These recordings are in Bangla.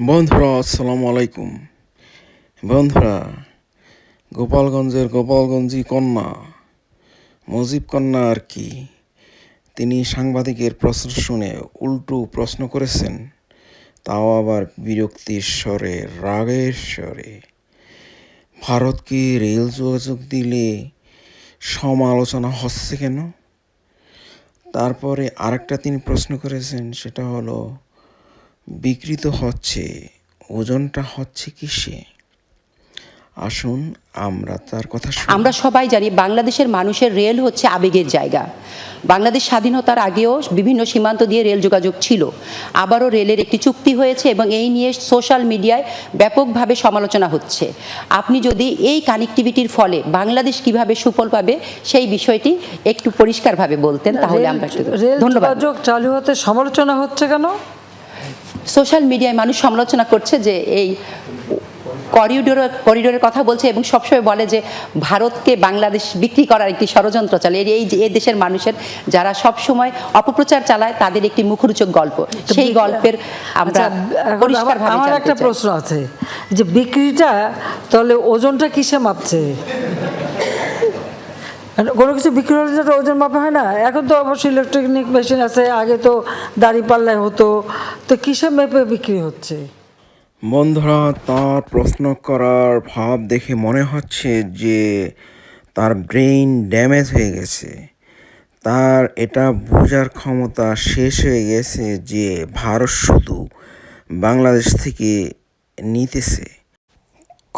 বন্ধুরা, আসসালামু আলাইকুম। বন্ধুরা, গোপালগঞ্জের গোপালগঞ্জি কন্যা, মুজিব কন্যা আর কি, তিনি সাংবাদিকের প্রশ্ন শুনে উল্টো প্রশ্ন করেছেন, তাও আবার বিরক্তির স্বরে, রাগের স্বরে। ভারতকে রেল যোগাযোগ দিলে সমালোচনা হচ্ছে কেন? তারপরে আরেকটা তিনি প্রশ্ন করেছেন, সেটা হলো বিকৃত হচ্ছে ওজনটা হচ্ছে কিসে? আসুন আমরা তার কথা আমরা সবাই জানি বাংলাদেশের মানুষের রেল হচ্ছে আবেগের জায়গা। বাংলাদেশ স্বাধীনতার আগেও বিভিন্ন সীমান্ত দিয়ে রেল যোগাযোগ ছিল। আবারও রেলের একটি চুক্তি হয়েছে এবং এই নিয়ে সোশ্যাল মিডিয়ায় ব্যাপকভাবে সমালোচনা হচ্ছে। আপনি যদি এই কানেক্টিভিটির ফলে বাংলাদেশ কীভাবে সুফল পাবে সেই বিষয়টি একটু পরিষ্কারভাবে বলতেন তাহলে আমরা রেল ধন্যবাদ। যোগাযোগ চালু হতে সমালোচনা হচ্ছে কেন? সোশ্যাল মিডিয়ায় মানুষ সমালোচনা করছে যে এই করিডোর করিডোরের কথা বলছে এবং সবসময় বলে যে ভারতকে বাংলাদেশ বিক্রি করার একটি ষড়যন্ত্র চলে। এই যে এই দেশের মানুষের যারা সব সময় অপপ্রচার চালায় তাদের একটি মুখরোচক গল্প। সেই গল্পের আমরা আচ্ছা, আমার একটা প্রশ্ন আছে যে বিক্রিটা তাহলে ওজনটা কিসে মাপছে? কোনো কিছু বিক্রি হলে যেটা ওজন মাপা হয় না। এখন তো অবশ্যই ইলেকট্রনিক মেশিন আছে, আগে তো দাড়ি পাল্লায় হতো। তো কিসে মেপে বিক্রি হচ্ছে? বন্ধুরা, তার প্রশ্ন করার ভাব দেখে মনে হচ্ছে যে তার ব্রেইন ড্যামেজ হয়ে গেছে। তার এটা বোঝার ক্ষমতা শেষ হয়ে গেছে যে ভারত শুধু বাংলাদেশ থেকে নিতেছে।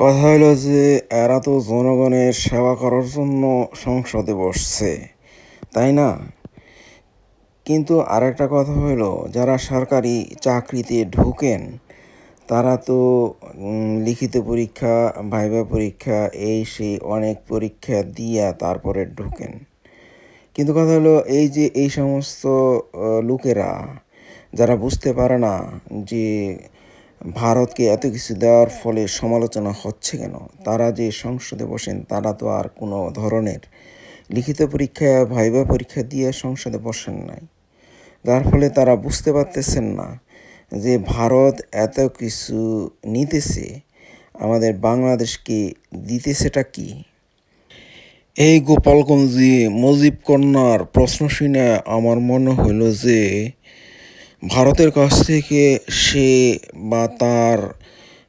কথা হলো যে, এরা তো জনগণের সেবা করার জন্য সংসদে বসছে, তাই না? কিন্তু আরেকটা কথা হলো যারা সরকারি চাকরিতে ঢোকেন, তারা তো লিখিত পরীক্ষা, ভাইবা পরীক্ষা, এই সেই অনেক পরীক্ষা দিয়া তারপরে ঢোকেন। কিন্তু কথা হলো এই যে এই সমস্ত লোকেরা, যারা বুঝতে পারে না যে ভারতকে এত কিছু দেওয়ার ফলে সমালোচনা হচ্ছে কেন? তারা যে সংসদে বসেন, তারা তো আর কোনো ধরনের লিখিত পরীক্ষা, ভাইবা পরীক্ষা দিয়ে সংসদে বসেন নাই। যার ফলে তারা বুঝতে পারতেছেন না যে ভারত এত কিছু নিতেছে, আমাদের বাংলাদেশকে দিতেছেটা কি? এই গোপালগঞ্জে মুজিব কন্যার প্রশ্ন শুনে আমার মনে হইল যে ভারতের কাছ থেকে সে বা তার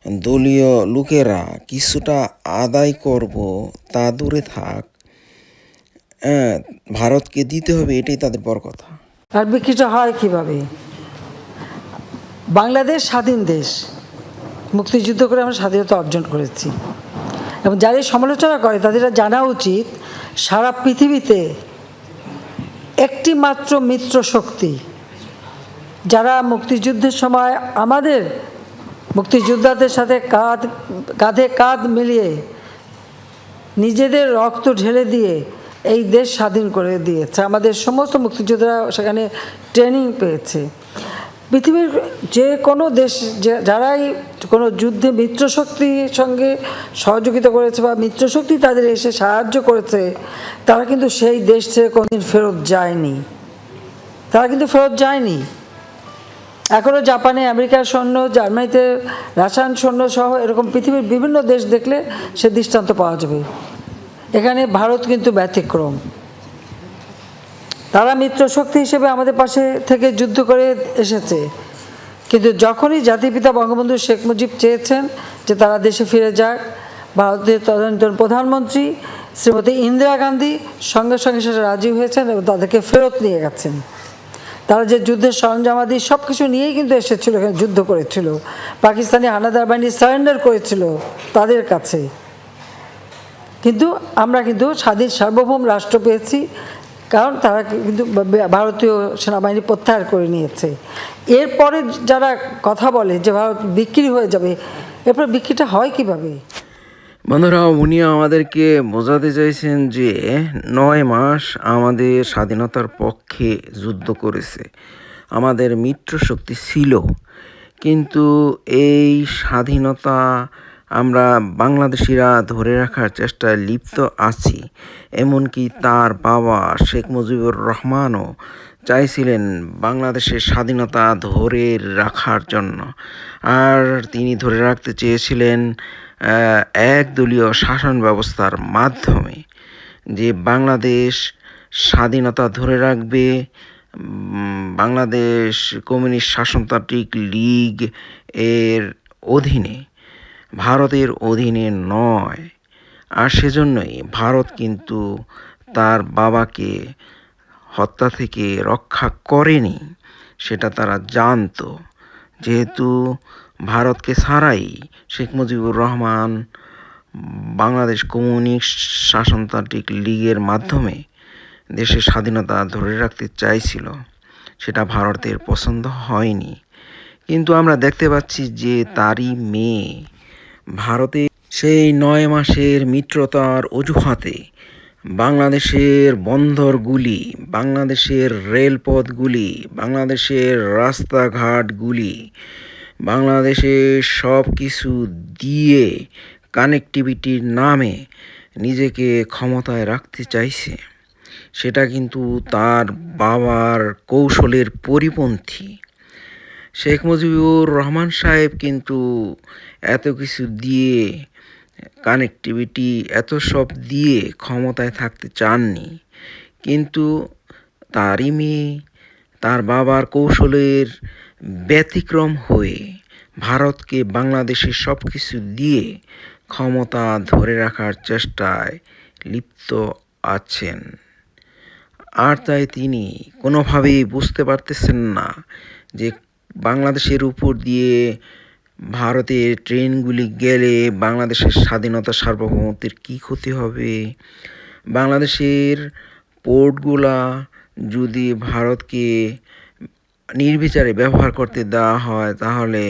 দলীয় লোকেরা কিছুটা আদায় করব তা দূরে থাক। হ্যাঁ, ভারতকে দিতে হবে এটাই তাদের বড় কথা। আর বিক্রিটা হয় কীভাবে? বাংলাদেশ স্বাধীন দেশ। মুক্তিযুদ্ধ করে আমরা স্বাধীনতা অর্জন করেছি। এবং যারা সমালোচনা করে তাদের জানা উচিত সারা পৃথিবীতে একটি মাত্র মিত্র শক্তি যারা মুক্তিযুদ্ধের সময় আমাদের মুক্তিযোদ্ধাদের সাথে কাঁধ, কাঁধে কাঁধ মিলিয়ে নিজেদের রক্ত ঢেলে দিয়ে এই দেশ স্বাধীন করে দিয়েছে। আমাদের সমস্ত মুক্তিযোদ্ধারা সেখানে ট্রেনিং পেয়েছে। পৃথিবীর যে কোনো দেশ যারাই কোনো যুদ্ধে মিত্রশক্তির সঙ্গে সহযোগিতা করেছে বা মিত্রশক্তি তাদের এসে সাহায্য করেছে, তারা কিন্তু সেই দেশ থেকে কোনোদিন ফেরত যায়নি। তারা কিন্তু ফেরত যায়নি। এখনও জাপানে, আমেরিকার সৈন্য, জার্মানিতে রাসায়ন সৈন্য সহ এরকম পৃথিবীর বিভিন্ন দেশ দেখলে সে দৃষ্টান্ত পাওয়া যাবে। এখানে ভারত কিন্তু ব্যতিক্রম। তারা মিত্র শক্তি হিসেবে আমাদের পাশে থেকে যুদ্ধ করে এসেছে। কিন্তু যখনই জাতিপিতা বঙ্গবন্ধু শেখ মুজিব চেয়েছেন যে তারা দেশে ফিরে যাক, ভারতের তদানীন্তন প্রধানমন্ত্রী শ্রীমতী ইন্দিরা গান্ধী সঙ্গে সঙ্গে সেটা রাজি হয়েছেন এবং তাদেরকে ফেরত নিয়ে গেছেন। তারা যে যুদ্ধের সরঞ্জামাদি সব কিছু নিয়েই কিন্তু এসেছিল, যুদ্ধ করেছিল। পাকিস্তানি হানাদার বাহিনী সারেন্ডার করেছিল তাদের কাছে। কিন্তু আমরা কিন্তু স্বাধীন সার্বভৌম রাষ্ট্র পেয়েছি, কারণ তারা কিন্তু ভারতীয় সেনাবাহিনী প্রত্যাহার করে নিয়েছে। এরপরে যারা কথা বলে যে ভারত বিক্রি হয়ে যাবে, এরপর বিক্রিটা হয় কীভাবে? বন্ধুরা, উনি আমাদেরকে বোঝাতে চাইছেন যে নয় মাস আমাদের স্বাধীনতার পক্ষে যুদ্ধ করেছে। আমাদের মিত্র শক্তি ছিল। কিন্তু এই স্বাধীনতা আমরা বাংলাদেশিরা ধরে রাখার চেষ্টায় লিপ্ত আছি। এমনকি তার বাবা শেখ মুজিবুর রহমানও চাইছিলেন বাংলাদেশের স্বাধীনতা ধরে রাখার জন্য। আর তিনি ধরে রাখতে চেয়েছিলেন একদলীয় শাসন ব্যবস্থার মাধ্যমে যে বাংলাদেশ স্বাধীনতা ধরে রাখবে বাংলাদেশ কমিউনিস্ট শাসনতান্ত্রিক লীগ এর অধীনে, ভারতের অধীনে নয়। আর সেজন্যই ভারত কিন্তু তার বাবাকে হত্যা থেকে রক্ষা করেনি, সেটা তারা জানতো। যেহেতু ভারতকে ছাড়াই শেখ মুজিবুর রহমান বাংলাদেশ কমিউনিস্ট শাসনতান্ত্রিক লীগের মাধ্যমে দেশের স্বাধীনতা ধরে রাখতে চাইছিল, সেটা ভারতের পছন্দ হয়নি। কিন্তু আমরা দেখতে পাচ্ছি যে তারই মেয়ে ভারতে সেই নয় মাসের মিত্রতার অজুহাতে বাংলাদেশের বন্দরগুলি, বাংলাদেশের রেলপথগুলি, বাংলাদেশের রাস্তাঘাটগুলি বাংলাদেশের সব কিছু দিয়ে কানেক্টিভিটির নামে নিজেকে ক্ষমতায় রাখতে চাইছে। সেটা কিন্তু তার বাবার কৌশলের পরিপন্থী। শেখ মুজিবুর রহমান সাহেব কিন্তু এত কিছু দিয়ে কানেক্টিভিটি এত সব দিয়ে ক্ষমতায় থাকতে চাননি। কিন্তু তারই মেয়ে, তার বাবার কৌশলের ব্যতিক্রম হয়ে ভারতকে বাংলাদেশের সব কিছু দিয়ে ক্ষমতা ধরে রাখার চেষ্টায় লিপ্ত আছেন। আর তাই তিনি কোনোভাবেই বুঝতে পারতেছেন না যে বাংলাদেশের উপর দিয়ে ভারতের ট্রেনগুলি গেলে বাংলাদেশের স্বাধীনতা সার্বভৌমত্বের কী ক্ষতি হবে? বাংলাদেশের পোর্টগুলা যদি ভারতকে নির্বিচারে ব্যবহার করতে দেওয়া হয়, তাহলে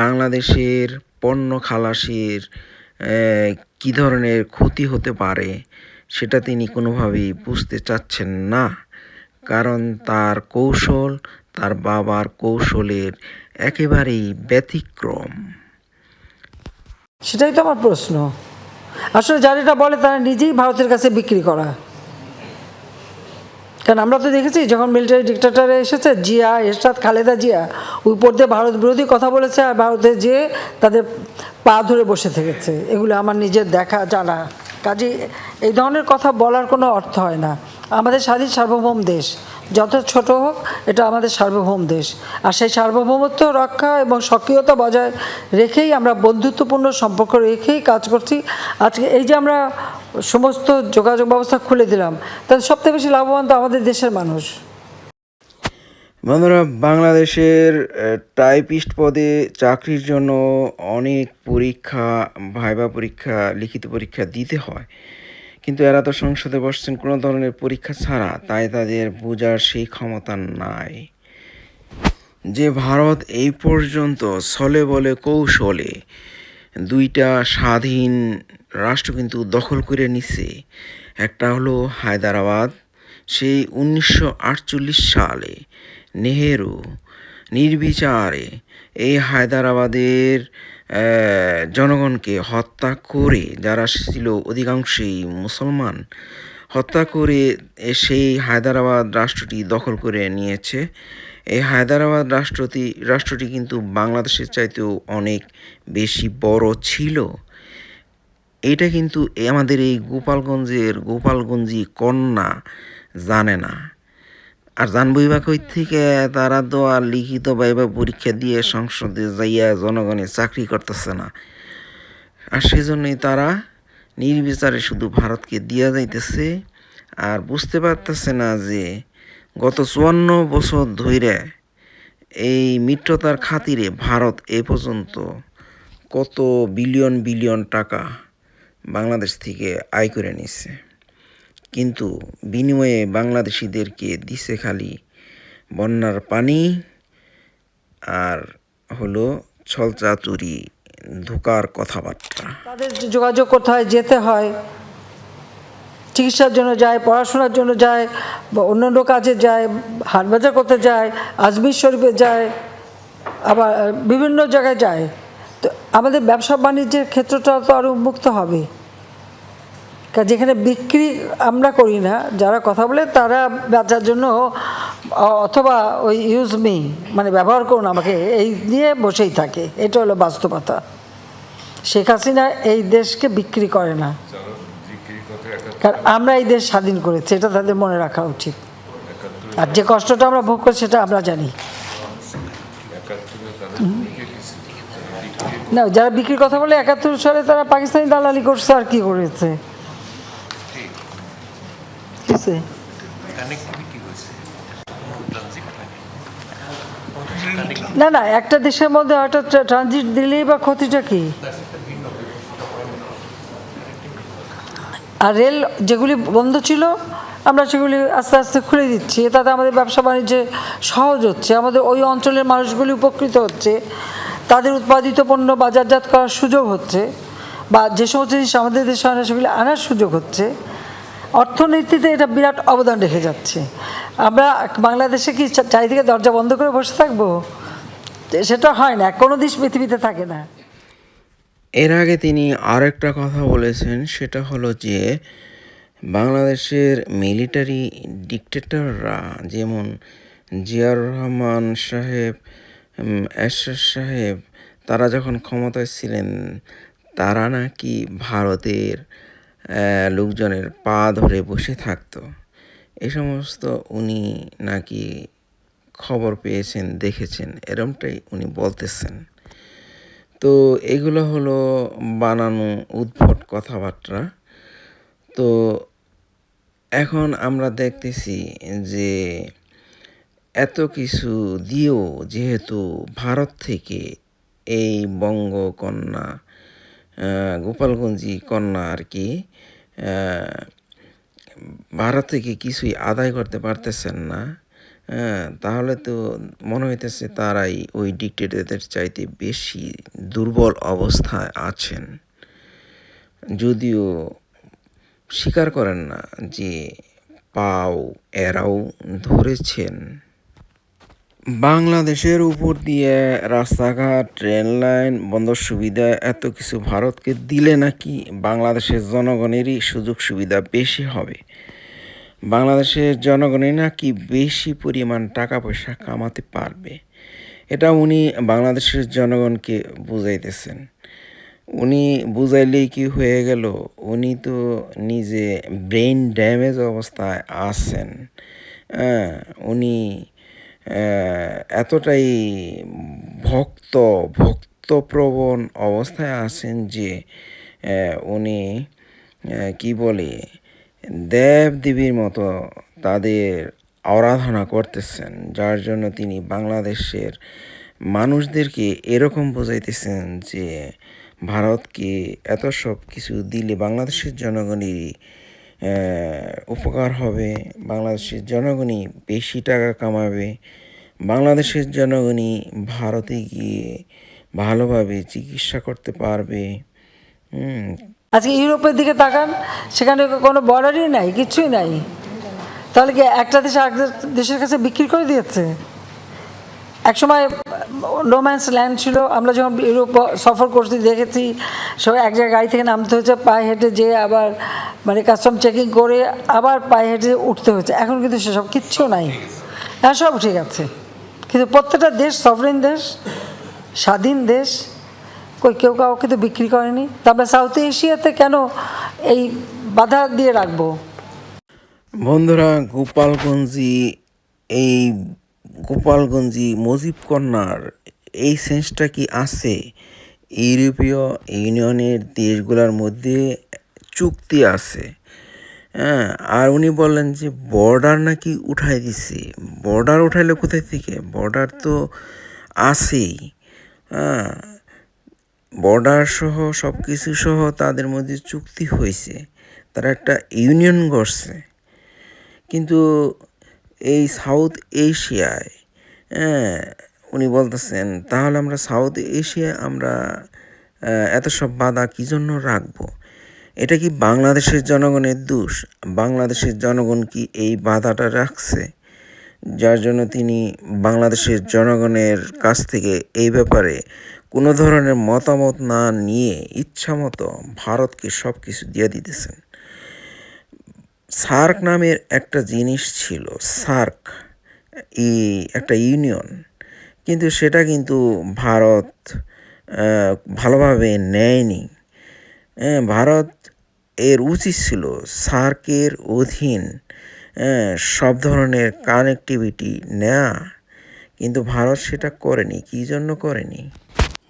বাংলাদেশের পণ্য খালাসের কী ধরনের ক্ষতি হতে পারে সেটা তিনি কোনোভাবেই বুঝতে চাচ্ছেন না। কারণ তার কৌশল, তার বাবার কৌশলের একেবারেই ব্যতিক্রম। সেটাই তো আমার প্রশ্ন। আসলে যারা এটা বলে তারা নিজেই ভারতের কাছে বিক্রি করা। কারণ আমরা তো দেখেছি, যখন মিলিটারি ডিক্টেটারে এসেছে, জিয়া, এরশাদ, খালেদা জিয়া, উপর দিয়ে ভারত বিরোধী কথা বলেছে আর ভারতে যেয়ে তাদের পা ধরে বসে থেকেছে, এগুলো আমার নিজের দেখা জানা। কাজে এই ধরনের কথা বলার কোনো অর্থ হয় না। আমাদের স্বাধীন সার্বভৌম দেশ যত ছোট হোক, এটা আমাদের সার্বভৌম দেশ। আর সেই সার্বভৌমত্ব রক্ষা এবং সক্রিয়তা বজায় রেখেই আমরা বন্ধুত্বপূর্ণ সম্পর্ক রেখেই কাজ করছি। আজকে এই যে আমরা সমস্ত যোগাযোগ ব্যবস্থা খুলে দিলাম তাতে সবথেকে বেশি লাভবান তো আমাদের দেশের মানুষ। বন্ধুরা, বাংলাদেশের টাইপিস্ট পদে চাকরির জন্য অনেক পরীক্ষা ভাইবা পরীক্ষা, লিখিত পরীক্ষা দিতে হয়। কিন্তু এরা তো সংসদে বসছেন কোনো ধরনের পরীক্ষা ছাড়া, তাই তাদের বোঝার সেই ক্ষমতা নাই। যে ভারত এই পর্যন্ত ছলে বলে কৌশলে দুইটা স্বাধীন রাষ্ট্র কিন্তু দখল করে নিছে। একটা হলো হায়দ্রাবাদ, সেই উনিশশো আটচল্লিশ সালে নেহেরু নির্বিচারে এই হায়দ্রাবাদের জনগণকে হত্যা করে যারা ছিল অধিকাংশই মুসলমান, হত্যা করে সেই হায়দ্রাবাদ রাষ্ট্রটি দখল করে নিয়েছে। এই হায়দ্রাবাদ রাষ্ট্রটি রাষ্ট্রটি কিন্তু বাংলাদেশের চাইতেও অনেক বেশি বড় ছিল। এটা কিন্তু আমাদের এই গোপালগঞ্জের গোপালগঞ্জি কন্যা জানে না। আর জানবই বা কই থেকে? তারা তো আর লিখিত বাইবা পরীক্ষা দিয়ে সংসদে যাইয়া জনগণের চাকরি করতেছে না। আর সেজন্যই তারা নির্বিচারে শুধু ভারতকে দিয়া যাইতেছে। আর বুঝতে পারতেছে না যে গত চুয়ান্ন বছর ধরে এই মিত্রতার খাতিরে ভারত এ পর্যন্ত কত বিলিয়ন বিলিয়ন টাকা বাংলাদেশ থেকে আয় করে নিচ্ছে কিন্তু বিনিময়ে বাংলাদেশিদেরকে দিছে খালি বন্যার পানি আর হলো ছলচাতুরি ধোকার কথাবার্তা। তাদের যোগাযোগ কোথায় যেতে হয়, চিকিৎসার জন্য যায়, পড়াশোনার জন্য যায়, বা অন্যান্য কাজে যায়, হাট বাজার করতে যায়, আজমির শরীফে যায়, আবার বিভিন্ন জায়গায় যায়। তো আমাদের ব্যবসা বাণিজ্যের ক্ষেত্রটা তো আরও উন্মুক্ত হবে। যেখানে বিক্রি আমরা করি না, যারা কথা বলে তারা বেচার জন্য অথবা ওই ইউজ মি মানে ব্যবহার করুন আমাকে, এই নিয়ে বসেই থাকে। এটা হলো বাস্তবতা। শেখ হাসিনা এই দেশকে বিক্রি করে না। কারণ আমরা এই দেশ স্বাধীন করেছি, এটা তাদের মনে রাখা উচিত। আর যে কষ্টটা আমরা ভোগ করছি সেটা আমরা জানি। না, যারা বিক্রির কথা বলে, একাত্তর সালে তারা পাকিস্তানি দালালি করছে, আর কি করেছে? হয়েছে? না না, একটা দেশের মধ্যে হঠাৎ ট্রানজিট দিলেই বা ক্ষতিটা কি? আর রেল যেগুলি বন্ধ ছিল, আমরা সেগুলি আস্তে আস্তে খুলে দিচ্ছি। তাতে আমাদের ব্যবসা বাণিজ্যে সহজ হচ্ছে। আমাদের ওই অঞ্চলের মানুষগুলি উপকৃত হচ্ছে। তাদের উৎপাদিত পণ্য বাজারজাত করার সুযোগ হচ্ছে। বা যে সমস্ত জিনিস আমাদের দেশে হয় না, সেগুলি আনার সুযোগ হচ্ছে। অর্থনীতিতে এটা বিরাট অবদান রেখে যাচ্ছে। আমরা বাংলাদেশে কি চারিদিকে দরজা বন্ধ করে বসে থাকব? সেটা হয় না। কোনো দেশ পৃথিবীতে থাকে না। এর আগে তিনি আরেকটা কথা বলেছেন, সেটা হলো যে বাংলাদেশের মিলিটারি ডিকটেটররা যেমন জিয়ার রহমান সাহেব এরশাদ সাহেব, তারা যখন ক্ষমতায় ছিলেন, তারা নাকি ভারতের লোকজনের পা ধরে বসে থাকতো। এ সমস্ত উনি নাকি খবর পেয়েছেন, দেখেছেন, এরমটাই উনি বলতেছেন। তো এগুলো হলো বানানো উদ্ভট কথাবার্তা। তো এখন আমরা দেখতেছি যে এত কিছু দিয়েও যেহেতু ভারত থেকে এই বঙ্গকন্যা গোপালগঞ্জি কন্যা আর কি ভারত থেকে কিছুই আদায় করতে পারতেছেন না। তাহলে তো মনে হইতেছে তারাই ওই ডিক্টেটরদের চাইতে বেশি দুর্বল অবস্থায় আছেন। যদিও স্বীকার করেন না যে পাও এরাও ধরেছেন। বাংলাদেশের উপর দিয়ে রাস্তাঘাট ট্রেন লাইন বন্দর সুবিধা এত কিছু ভারতকে দিলে নাকি বাংলাদেশের জনগণেরই সুযোগ সুবিধা বেশি হবে? বাংলাদেশের জনগণই নাকি বেশি পরিমাণ টাকা পয়সা কামাতে পারবে? এটা উনি বাংলাদেশের জনগণকে বুঝাইতেছেন। উনি বুঝাইলেই কি হয়ে গেল? উনি তো নিজে ব্রেন ড্যামেজ অবস্থায় আছেন। হ্যাঁ, উনি এতটাই ভক্ত, ভক্তপ্রবণ অবস্থায় আছেন যে উনি কি বলে দেব দেবীর মতো তাদের আরাধনা করতেছেন, যার জন্য তিনি বাংলাদেশের মানুষদেরকে এরকম বোঝাইতেছেন যে, ভারতকে এত সব কিছু দিলে বাংলাদেশের জনগণেরই উপকার হবে, বাংলাদেশের জনগণই বেশি টাকা কামাবে, বাংলাদেশের জনগণই ভারতে গিয়ে ভালোভাবে চিকিৎসা করতে পারবে। আজকে ইউরোপের দিকে তাকান, সেখানে কোনো বর্ডারই নাই, কিছুই নাই। তাহলে কি একটা দেশ আরেক দেশের কাছে বিক্রি করে দিয়েছে? একসময় রোম্যান্স ল্যান্ড ছিল। আমরা যখন ইউরোপ সফর করছি, দেখেছি সব এক জায়গায় গাড়ি থেকে নামতে হয়েছে, পায়ে হেঁটে যেয়ে আবার মানে কাস্টম চেকিং করে আবার পায়ে হেঁটে উঠতে হয়েছে। এখন কিন্তু সেসব কিচ্ছু নাই। হ্যাঁ সব ঠিক আছে কিন্তু প্রত্যেকটা দেশ সফরেন দেশ, স্বাধীন দেশ, কই কেউ কাউকে তো বিক্রি করেনি। তারপরে সাউথ এশিয়াতে কেন এই বাধা দিয়ে রাখব? বন্ধুরা, গোপালগঞ্জি এই গোপালগঞ্জি মজিব কন্যার এই সেন্সটা কি আছে? ইউরোপীয় ইউনিয়নের দেশগুলোর মধ্যে চুক্তি আছে। হ্যাঁ আর উনি বললেন যে বর্ডার নাকি উঠাই দিছে। বর্ডার উঠাইলে কোথায় থেকে? বর্ডার তো আছেই। হ্যাঁ বর্ডার সহ সব কিছু সহ তাদের মধ্যে চুক্তি হয়েছে। তারা একটা ইউনিয়ন গড়ছে। কিন্তু এই সাউথ এশিয়ায়। হ্যাঁ উনি বলতেছেন, তাহলে আমরা সাউথ এশিয়ায় আমরা এত সব বাধা কী জন্য রাখব? এটা কি বাংলাদেশের জনগণের দোষ? বাংলাদেশের জনগণ কি এই বাধাটা রাখছে? যার জন্য তিনি বাংলাদেশের জনগণের কাছ থেকে এই ব্যাপারে কোনো ধরনের মতামত না নিয়ে ইচ্ছামতো ভারতকে সব কিছু দিয়ে দিতেছেন। সার্ক নামের একটা জিনিস ছিল সার্ক ই একটা ইউনিয়ন। কিন্তু সেটা কিন্তু ভারত ভালোভাবে নেয়নি। হ্যাঁ, ভারত এর উচিত ছিল সার্কের অধীন হ্যাঁ, সব ধরনের কানেক্টিভিটি নেওয়া কিন্তু ভারত সেটা করেনি কী জন্য করেনি?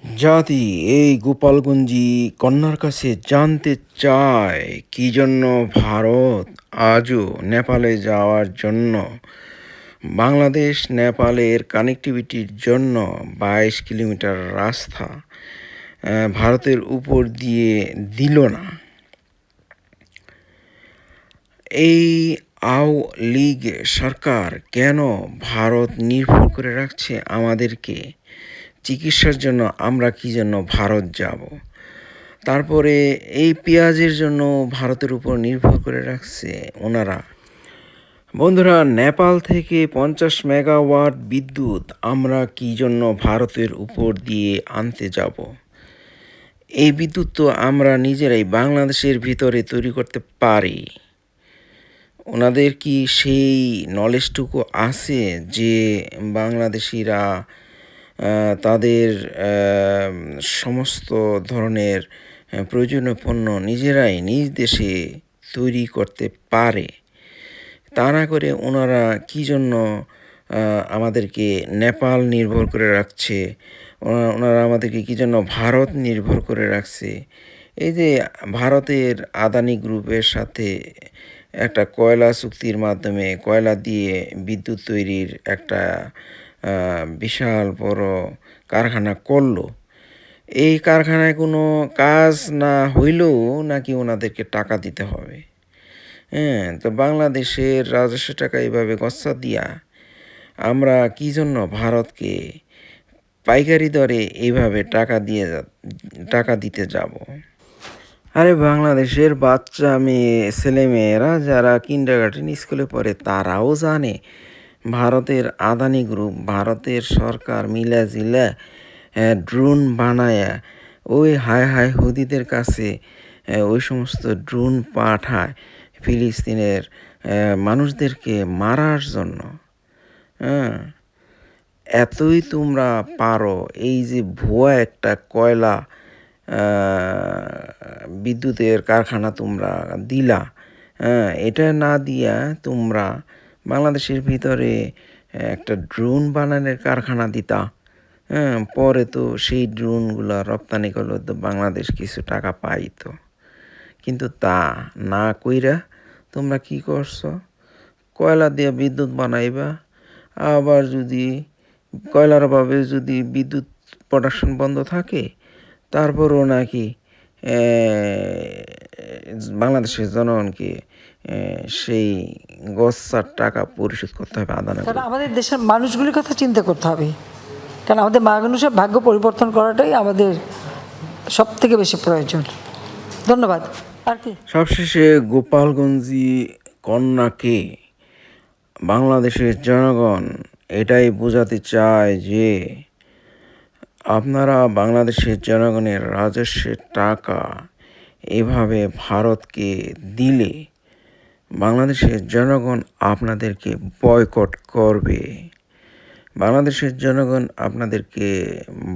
জাতি এই গোপালগঞ্জি কন্যার কাছে জানতে চায়, কী জন্য ভারত আজও নেপালে যাওয়ার জন্য? বাংলাদেশ, নেপালের কানেক্টিভিটির জন্য বাইশ কিলোমিটার রাস্তা ভারতের উপর দিয়ে দিল না। এই আও লীগ সরকার কেন ভারত নির্ভর করে রাখছে আমাদেরকে? চিকিৎসার জন্য আমরা কি জন্য ভারত যাব? তারপরে এই পেঁয়াজের জন্য ভারতের উপর নির্ভর করে রাখছে ওনারা। বন্ধুরা, নেপাল থেকে পঞ্চাশ মেগাওয়াট বিদ্যুৎ আমরা কি জন্য ভারতের উপর দিয়ে আনতে যাব? এই বিদ্যুৎ তো আমরা নিজেরাই বাংলাদেশের ভিতরে তৈরি করতে পারি। ওনাদের কি সেই নলেজটুকু আছে যে বাংলাদেশিরা তাদের সমস্ত ধরনের প্রয়োজনীয় পণ্য নিজেরাই নিজ দেশে তৈরি করতে পারে। তা না করে ওনারা কী জন্য আমাদেরকে নেপাল নির্ভর করে রাখছে ওনারা আমাদেরকে কী জন্য ভারত নির্ভর করে রাখছে? এই যে ভারতের আদানি গ্রুপের সাথে একটা কয়লা চুক্তির মাধ্যমে কয়লা দিয়ে বিদ্যুৎ তৈরির একটা বিশাল বড় কারখানা করল। এই কারখানায় কোনো কাজ না হইলেও নাকি ওনাদেরকে টাকা দিতে হবে। হ্যাঁ তো বাংলাদেশের রাজস্ব টাকা এইভাবে গচ্ছা দিয়া আমরা কি জন্য ভারতকে পাইকারি দরে এইভাবে টাকা দিয়ে টাকা দিতে যাব? আরে বাংলাদেশের বাচ্চা মেয়ে ছেলেমেয়েরা যারা কিন্ডারগার্টেন স্কুলে পড়ে তারাও জানে ভারতের আদানি গ্রুপ, ভারতের সরকার মিলা জিলা ড্রোন বানায়া, ওই হায় হায় হুদিদের কাছে ওই সমস্ত ড্রোন পাঠায় ফিলিস্তিনের মানুষদেরকে মারার জন্য। হ্যাঁ এতই তোমরা পারো, এই যে ভুয়া একটা কয়লা বিদ্যুতের কারখানা তোমরা দিলা হ্যাঁ এটা না দিয়া তোমরা বাংলাদেশের ভিতরে একটা ড্রোন বানানোর কারখানা দিতা। হ্যাঁ পরে তো সেই ড্রোনগুলো রপ্তানি করলে তো বাংলাদেশ কিছু টাকা পাইতো। কিন্তু তা না কইরা তোমরা কি করছ? কয়লা দিয়ে বিদ্যুৎ বানাইবা। আবার যদি কয়লার অভাবে যদি বিদ্যুৎ প্রোডাকশন বন্ধ থাকে, তারপরও নাকি বাংলাদেশের জনগণকে সেই গচ্ছার টাকা পরিশোধ করতে হবে আদানা কারণ আমাদের দেশের মানুষগুলির কথা চিন্তা করতে হবে। কারণ আমাদের মানুষের ভাগ্য পরিবর্তন করাটাই আমাদের সব থেকে বেশি প্রয়োজন। ধন্যবাদ। আর কি? সবশেষে গোপালগঞ্জি কন্যাকে বাংলাদেশের জনগণ এটাই বোঝাতে চায় যে আপনারা বাংলাদেশের জনগণের রাজস্বের টাকা এভাবে ভারতকে দিলে বাংলাদেশের জনগণ আপনাদেরকে বয়কট করবে। বাংলাদেশের জনগণ আপনাদেরকে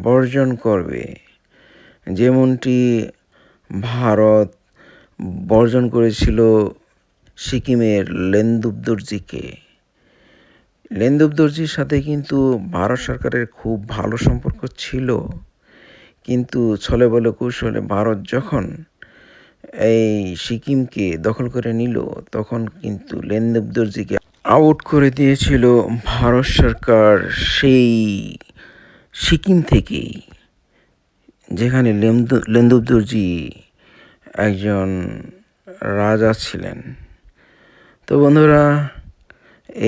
বর্জন করবে। যেমনটি ভারত বর্জন করেছিল সিকিমের লেন্দুব দর্জিকে লেন্দুব দর্জির সাথে কিন্তু ভারত সরকারের খুব ভালো সম্পর্ক ছিল। কিন্তু ছলে বলে কৌশলে ভারত যখন এই সিকিমকে দখল করে নিল, তখন কিন্তু লেন্দুব দর্জিকে আউট করে দিয়েছিল ভারত সরকার সেই সিকিম থেকেই, যেখানে লেন্দু লেন্দুব দর্জি একজন রাজা ছিলেন। তো বন্ধুরা,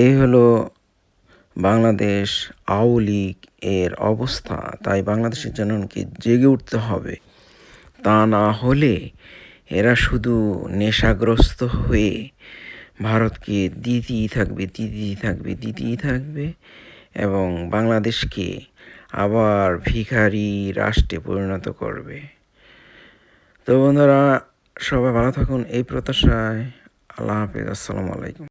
এই হলো বাংলাদেশ আওয়ামী লীগ এর অবস্থা, তাই বাংলাদেশের জনগণকে জেগে উঠতে হবে। তা না হলে এরা শুধু নেশাগ্রস্ত হয়ে ভারতকে দিতেই থাকবে দিতেই থাকবে দিতেই থাকবে এবং বাংলাদেশকে আবার ভিখারি রাষ্ট্রে পরিণত করবে। তো বন্ধুরা, সবাই ভালো থাকুন। এই প্রত্যাশায় আল্লাহ হাফিজ। আসসালামু আলাইকুম।